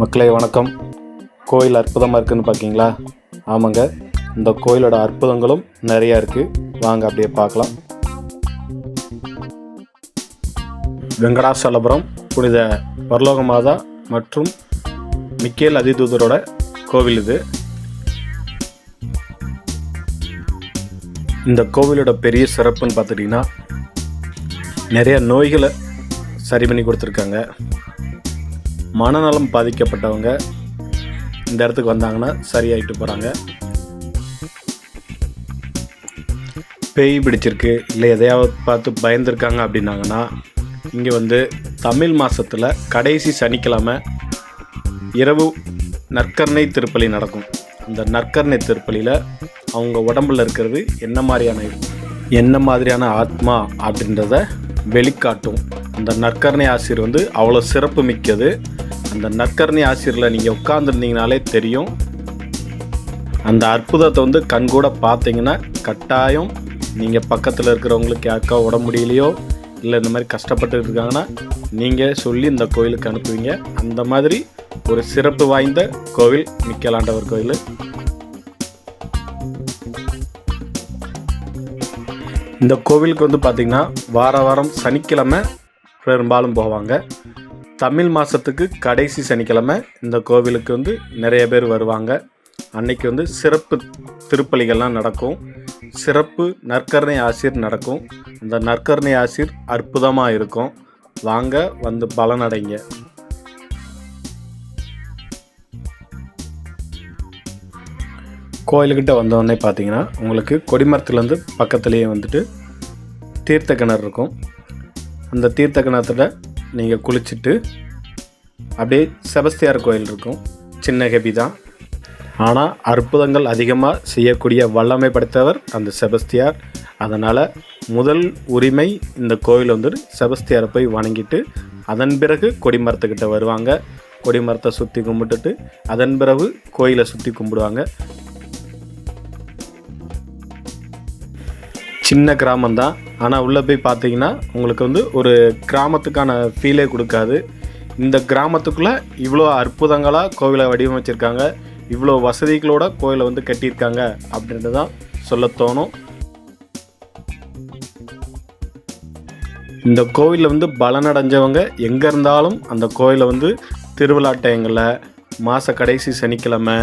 மக்களே வணக்கம். கோயில் அற்புதமாக இருக்குதுன்னு பார்க்கீங்களா ஆமாங்க. இந்த கோயிலோட அற்புதங்களும் நிறையா இருக்குது வாங்க அப்படியே பார்க்கலாம். வெங்கடாசலபுரம் புனித பரலோக மாதா மற்றும் மிக்கேல் அதிதூதரோட கோவில் இது. இந்த கோவிலோட பெரிய சிறப்புன்னு பார்த்துட்டிங்கன்னா நிறைய நோய்களை சரி பண்ணி கொடுத்துருக்காங்க. மனநலம் பாதிக்கப்பட்டவங்க இந்த இடத்துக்கு வந்தாங்கன்னா சரியாயிட்டு போகிறாங்க பேய் பிடிச்சிருக்கு இல்லை எதையாவது பார்த்து பயந்துருக்காங்க அப்படின்னாங்கன்னா இங்கே வந்து தமிழ் மாதத்தில் கடைசி சனிக்கிழமை இரவு நற்கருணை திருப்பலி நடக்கும். அந்த நற்கருணை திருப்பலியில் அவங்க உடம்புல இருக்கிறது என்ன மாதிரியான என்ன மாதிரியான ஆத்மா அப்படின்றத வெளிக்காட்டும். அந்த நற்கரணை ஆசிரியர் வந்து அவ்வளோ சிறப்பு மிக்கது அந்த நற்கரணி ஆசிரியரில் நீங்கள் உட்காந்துருந்தீங்கனாலே தெரியும். அந்த அற்புதத்தை வந்து கண்கூட பார்த்தீங்கன்னா கட்டாயம் நீங்கள் பக்கத்தில் இருக்கிறவங்களுக்கு யாருக்கா உடம்பு முடியலையோ இல்லை இந்த மாதிரி கஷ்டப்பட்டு இருக்காங்கன்னா நீங்கள் சொல்லி இந்த கோயிலுக்கு அனுப்புவீங்க. அந்த மாதிரி ஒரு சிறப்பு வாய்ந்த கோவில் மிக்கலாண்டவர் கோயில். இந்த கோவிலுக்கு வந்து பார்த்திங்கன்னா வார வாரம் சனிக்கிழமை பெரும்பாலும் போவாங்க. தமிழ் மாதத்துக்கு கடைசி சனிக்கிழமை இந்த கோவிலுக்கு வந்து நிறைய பேர் வருவாங்க. அன்னைக்கு வந்து சிறப்பு திருப்பலிகள்லாம் நடக்கும். சிறப்பு நற்கருணை ஆசிர் நடக்கும். அந்த நற்கருணை ஆசிர் அற்புதமாக இருக்கும். வாங்க வந்து பலனடைங்க. கோயிலுக்கிட்ட வந்தோடனே பார்த்தீங்கன்னா உங்களுக்கு கொடிமரத்துலேருந்து பக்கத்துலேயே வந்துட்டு தீர்த்த கிணறு இருக்கும். அந்த தீர்த்த கிணத்துல நீங்கள் குளிச்சுட்டு அப்படியே செபஸ்தியார் கோயில் இருக்கும். சின்ன ஹெபி தான். ஆனால் அற்புதங்கள் அதிகமாக செய்யக்கூடிய வல்லமை படைத்தவர் அந்த செபஸ்தியார். அதனால் முதல் உரிமை இந்த கோயில் வந்து செபஸ்தியாரை போய் வணங்கிட்டு அதன் பிறகு கொடிமரத்துக்கிட்ட வருவாங்க. கொடிமரத்தை சுற்றி கும்பிட்டுட்டு அதன் பிறகு கோயிலை சுற்றி கும்பிடுவாங்க. சின்ன கிராமம் தான் ஆனால் உள்ளே போய் பார்த்தீங்கன்னா உங்களுக்கு வந்து ஒரு கிராமத்துக்கான ஃபீலே கொடுக்காது. இந்த கிராமத்துக்குள்ளே இவ்வளோ அற்புதங்களாக கோவிலை வடிவமைச்சிருக்காங்க. இவ்வளோ வசதிகளோட கோயிலை வந்து கட்டியிருக்காங்க அப்படின்றது தான் சொல்ல தோணும். இந்த கோவிலில் வந்து பலனடைஞ்சவங்க எங்கே இருந்தாலும் அந்த கோயிலை வந்து திருவிழா டைங்களில் மாத கடைசி சனிக்கிழமை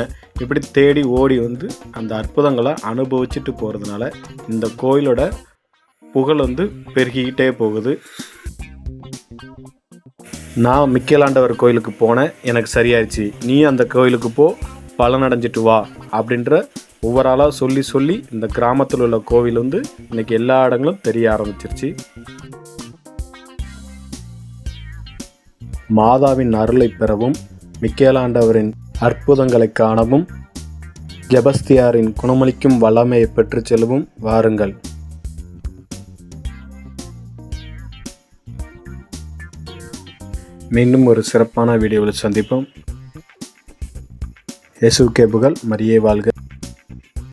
இப்படி தேடி ஓடி வந்து அந்த அற்புதங்களை அனுபவிச்சுட்டு போகிறதுனால இந்த கோயிலோட புகழ் வந்து பெருகிக்கிட்டே போகுது. நான் மிக்கலாண்டவர் கோயிலுக்கு போனேன். எனக்கு சரியாயிடுச்சு. நீ அந்த கோயிலுக்கு போ பலனடைஞ்சிட்டு வா அப்படின்ற ஒவ்வொரு ஆளாக சொல்லி சொல்லி இந்த கிராமத்தில் உள்ள கோவில் வந்து இன்னைக்கு எல்லா இடங்களும் தெரிய ஆரம்பிச்சிருச்சு. மாதாவின் அருளை பெறவும் மிக்கேலாண்டவரின் அற்புதங்களை காணவும் ஜெபஸ்தியாரின் குணமளிக்கும் வல்லமையை பெற்றுச் செல்லவும் வாருங்கள். மீண்டும் ஒரு சிறப்பான வீடியோவில் சந்திப்போம். இயேசுக்கே புகழ் மரியே வாழ்க.